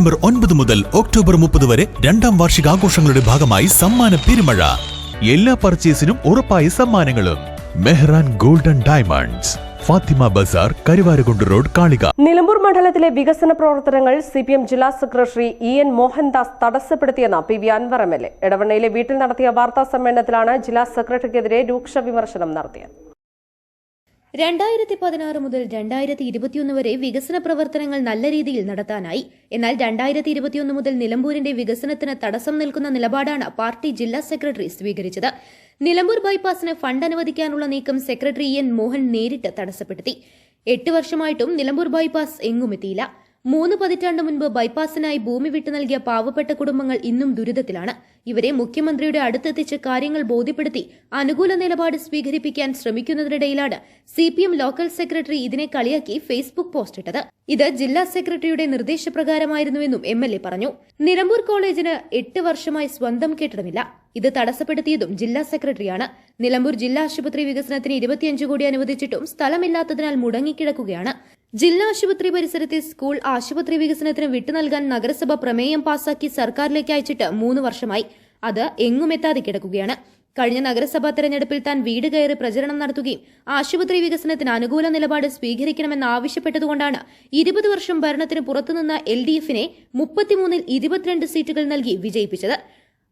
September ഒൻപത് മുതൽ October മുപ്പത് വരെ രണ്ടാം വാർഷികാഘോഷങ്ങളുടെ ഭാഗമായി സമ്മാന പെരുമഴ. എല്ലാ പർച്ചേസിനും ഉറപ്പായ സമ്മാനങ്ങളും. Mehran golden diamonds Fathima Bazar Karuvarakundu road Kalika. Nilambur മണ്ഡലത്തിലെ വികസന പ്രവർത്തനങ്ങൾ സി പി എം ജില്ലാ secretary E N Mohandas തടസ്സപ്പെടുത്തിയെന്ന് P V Anvar M L A. ഇടവണ്ണയിലെ വീട്ടിൽ നടത്തിയ വാർത്താ സമ്മേളനത്തിലാണ് ജില്ലാ സെക്രട്ടറിക്കെതിരെ രൂക്ഷ വിമർശനം നടത്തിയത്. രണ്ടായിരത്തി പതിനാറ് മുതൽ രണ്ടായിരത്തി ഇരുപത്തിയൊന്ന് വരെ വികസന പ്രവർത്തനങ്ങൾ നല്ല രീതിയിൽ നടത്താനായി. എന്നാൽ രണ്ടായിരത്തി ഇരുപത്തിയൊന്ന് മുതൽ നിലമ്പൂരിന്റെ വികസനത്തിന് തടസ്സം നിൽക്കുന്ന നിലപാടാണ് പാർട്ടി ജില്ലാ സെക്രട്ടറി സ്വീകരിച്ചത്. നിലമ്പൂർ ബൈപ്പാസിന് ഫണ്ട് അനുവദിക്കാനുള്ള നീക്കം സെക്രട്ടറി എൻ മോഹൻ നേരിട്ട് തടസ്സപ്പെടുത്തി. എട്ട് വർഷമായിട്ടും നിലമ്പൂർ ബൈപ്പാസ് എങ്ങുമെത്തിയില്ല. മൂന്ന് പതിറ്റാണ്ട് മുൻപ് ബൈപ്പാസിനായി ഭൂമി വിട്ടു നൽകിയ പാവപ്പെട്ട കുടുംബങ്ങൾ ഇന്നും ദുരിതത്തിലാണ്. ഇവരെ മുഖ്യമന്ത്രിയുടെ അടുത്തെത്തിച്ച് കാര്യങ്ങൾ ബോധ്യപ്പെടുത്തി അനുകൂല നിലപാട് സ്വീകരിപ്പിക്കാൻ ശ്രമിക്കുന്നതിനിടയിലാണ് C P M local secretary ഇതിനെ കളിയാക്കി ഫേസ്ബുക്ക് പോസ്റ്റ് ഇട്ടത്. ഇത് ജില്ലാ സെക്രട്ടറിയുടെ നിർദ്ദേശപ്രകാരമായിരുന്നുവെന്നും എം എൽ എ പറഞ്ഞു. നിലമ്പൂർ കോളേജിന് എട്ട് വർഷമായി സ്വന്തം കെട്ടിടമില്ല. ഇത് തടസ്സപ്പെടുത്തിയതും ജില്ലാ സെക്രട്ടറിയാണ്. നിലമ്പൂർ ജില്ലാ ആശുപത്രി വികസനത്തിന് ഇരുപത്തിയഞ്ച് കോടി അനുവദിച്ചിട്ടും സ്ഥലമില്ലാത്തതിനാൽ മുടങ്ങിക്കിടക്കുകയാണ്. ജില്ലാ ആശുപത്രി പരിസരത്തെ സ്കൂൾ ആശുപത്രി വികസനത്തിന് വിട്ടു നൽകാൻ നഗരസഭ പ്രമേയം പാസാക്കി സർക്കാരിലേക്ക് അയച്ചിട്ട് മൂന്ന് വർഷമായി. അത് എങ്ങും എത്താതെ കിടക്കുകയാണ്. കഴിഞ്ഞ നഗരസഭാ തെരഞ്ഞെടുപ്പിൽ താൻ വീട് കയറി പ്രചരണം നടത്തുകയും ആശുപത്രി വികസനത്തിന് അനുകൂല നിലപാട് സ്വീകരിക്കണമെന്ന് ആവശ്യപ്പെട്ടതുകൊണ്ടാണ് ഇരുപത് വർഷം ഭരണത്തിന് പുറത്തുനിന്ന എൽ ഡി എഫിനെ മുപ്പത്തിമൂന്നിൽ ഇരുപത്തിരണ്ട് സീറ്റുകൾ നൽകി വിജയിപ്പിച്ചത്.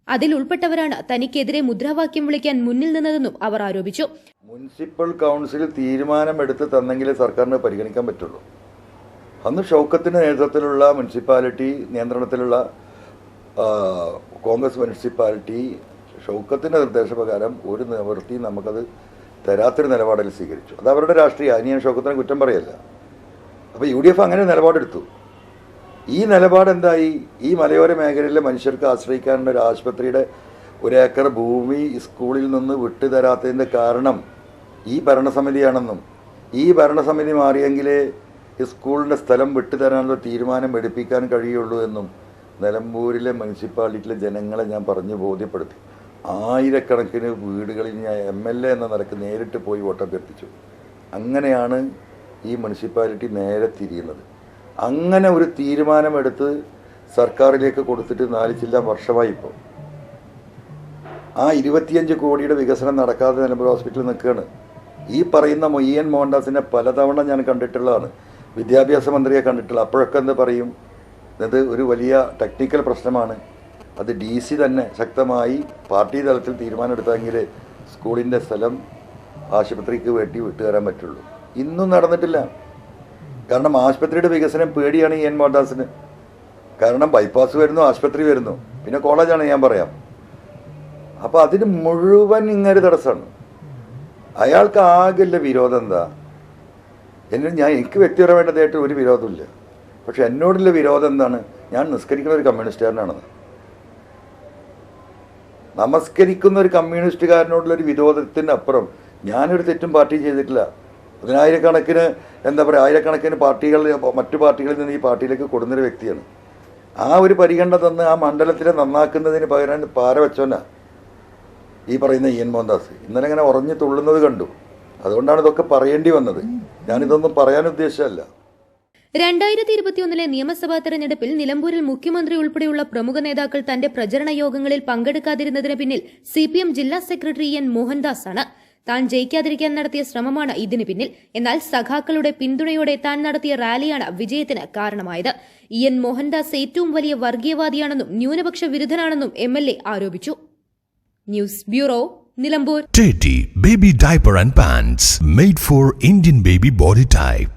അതിൽ ഉൾപ്പെട്ടവരാണ് തനിക്കെതിരെ മുദ്രാവാക്യം വിളിക്കാൻ മുന്നിൽ നിന്നതെന്നും അവർ ആരോപിച്ചു. മുനിസിപ്പൽ കൗൺസിൽ തീരുമാനമെടുത്ത് തന്നെങ്കിലേ സർക്കാരിന് പരിഗണിക്കാൻ പറ്റുള്ളൂ. അന്ന് ഷൗക്കത്തിന്റെ നേതൃത്വത്തിലുള്ള മുനിസിപ്പാലിറ്റി നിയന്ത്രണത്തിലുള്ള കോൺഗ്രസ് മുനിസിപ്പാലിറ്റി ഷൗക്കത്തിന്റെ നിർദ്ദേശപ്രകാരം ഒരു നിവൃത്തി നമുക്കത് തരാത്തൊരു നിലപാടിൽ സ്വീകരിച്ചു. അത് അവരുടെ രാഷ്ട്രീയ. അനിയൻ ഷൗക്കത്തിന് കുറ്റം പറയല്ല. അപ്പോൾ യു ഡി എഫ് അങ്ങനെ നിലപാടെടുത്തു. ഈ നിലപാട് എന്തായി ഈ മലയോര മേഖലയിലെ മനുഷ്യർക്ക് ആശ്രയിക്കാനുള്ള ഒരു ആശുപത്രിയുടെ ഒരേക്കർ ഭൂമി സ്കൂളിൽ നിന്ന് വിട്ടുതരാത്തതിന്റെ കാരണം ഈ ഭരണസമിതിയാണെന്നും ഈ ഭരണസമിതി മാറിയെങ്കിലേ സ്കൂളിന്റെ സ്ഥലം വിട്ടുതരാനുള്ള തീരുമാനം എടുപ്പിക്കാൻ കഴിയുള്ളൂ എന്നും നിലമ്പൂരിലെ മുനിസിപ്പാലിറ്റിയിലെ ജനങ്ങളെ ഞാൻ പറഞ്ഞു ബോധ്യപ്പെടുത്തി. ആയിരക്കണക്കിന് വീടുകളിൽ ഞാൻ എം എൽ എ എന്ന നിലയ്ക്ക് നേരിട്ട് പോയി വോട്ടഭ്യർത്ഥിച്ചു. അങ്ങനെയാണ് ഈ മുനിസിപ്പാലിറ്റി നേരെ തിരിയുന്നത്. അങ്ങനെ ഒരു തീരുമാനമെടുത്ത് സർക്കാരിലേക്ക് കൊടുത്തിട്ട് നാല് ചില്ല വർഷമായി ഇപ്പോൾ. ആ ഇരുപത്തിയഞ്ച് കോടിയുടെ വികസനം നടക്കാതെ നിലമ്പൂർ ഹോസ്പിറ്റലിൽ നിൽക്കുകയാണ്. ഈ പറയുന്ന മൊയ്യൻ മോഹൻദാസിനെ പലതവണ ഞാൻ കണ്ടിട്ടുള്ളതാണ്. വിദ്യാഭ്യാസ മന്ത്രിയെ കണ്ടിട്ടുള്ള അപ്പോഴൊക്കെ എന്ത് പറയും? ഇത് ഒരു വലിയ ടെക്നിക്കൽ പ്രശ്നമാണ്. അത് ഡി സി തന്നെ ശക്തമായി പാർട്ടി തലത്തിൽ തീരുമാനമെടുത്തെങ്കിൽ സ്കൂളിന്റെ സ്ഥലം ആശുപത്രിക്ക് വേണ്ടി വിട്ടുതരാൻ പറ്റുള്ളൂ. ഇന്നും നടന്നിട്ടില്ല. കാരണം ആശുപത്രിയുടെ വികസനം പേടിയാണ് എൻ മോഹൻദാസിന്. കാരണം ബൈപ്പാസ് വരുന്നു ആശുപത്രി വരുന്നു. പിന്നെ കോളേജാണ് ഞാൻ പറയാം. അപ്പോൾ അതിന് മുഴുവൻ ഇങ്ങനെ തടസ്സമാണ്. അയാൾക്ക് ആകെയുള്ള വിരോധം എന്താ? എന്നിട്ട് ഞാൻ എനിക്ക് വ്യക്തിപരമായിട്ടതായിട്ട് ഒരു വിരോധമില്ല പക്ഷെ എന്നോടുള്ള വിരോധം എന്താണ്? ഞാൻ നിസ്കരിക്കുന്ന ഒരു കമ്മ്യൂണിസ്റ്റുകാരനാണെന്ന്. നമസ്കരിക്കുന്ന ഒരു കമ്മ്യൂണിസ്റ്റുകാരനോടുള്ള ഒരു വിരോധത്തിന് അപ്പുറം ഞാനൊരു തെറ്റും പാർട്ടി ചെയ്തിട്ടില്ല. അതിനായിരക്കണക്കിന് എന്താ പറയുക ആയിരക്കണക്കിന് പാർട്ടികൾ മറ്റു പാർട്ടികളിൽ നിന്ന് ഈ പാർട്ടിയിലേക്ക് കൊടുന്നൊരു വ്യക്തിയാണ്. ആ ഒരു പരിഗണന തന്ന് ആ മണ്ഡലത്തിനെ നന്നാക്കുന്നതിന് പകരം പാര വെച്ചോനാ ഈ പറയുന്ന ഇയൻ മോഹൻദാസ് ഇന്നലെ ഇങ്ങനെ ഉറഞ്ഞു തുള്ളുന്നത് കണ്ടു. അതുകൊണ്ടാണ് ഇതൊക്കെ പറയേണ്ടി വന്നത്. ഞാനിതൊന്നും പറയാൻ ഉദ്ദേശമല്ല രണ്ടായിരത്തി ഇരുപത്തിയൊന്നിലെ നിയമസഭാ തെരഞ്ഞെടുപ്പിൽ നിലമ്പൂരിൽ മുഖ്യമന്ത്രി ഉൾപ്പെടെയുള്ള പ്രമുഖ നേതാക്കൾ തന്റെ പ്രചരണ യോഗങ്ങളിൽ പങ്കെടുക്കാതിരുന്നതിന് പിന്നിൽ സി പി എം ജില്ലാ സെക്രട്ടറി എൻ മോഹൻദാസ് ആണ് താൻ ജയിക്കാതിരിക്കാൻ നടത്തിയ ശ്രമമാണ് ഇതിന് പിന്നിൽ. എന്നാൽ സഖാക്കളുടെ പിന്തുണയോടെ താൻ നടത്തിയ റാലിയാണ് വിജയത്തിന് കാരണമായത്. ഇ എൻ മോഹൻദാസ് ഏറ്റവും വലിയ വർഗീയവാദിയാണെന്നും ന്യൂനപക്ഷ വിരുദ്ധനാണെന്നും എം ആരോപിച്ചു. News bureau Nilambur Teddy Baby Diaper and Pants made for Indian baby body type.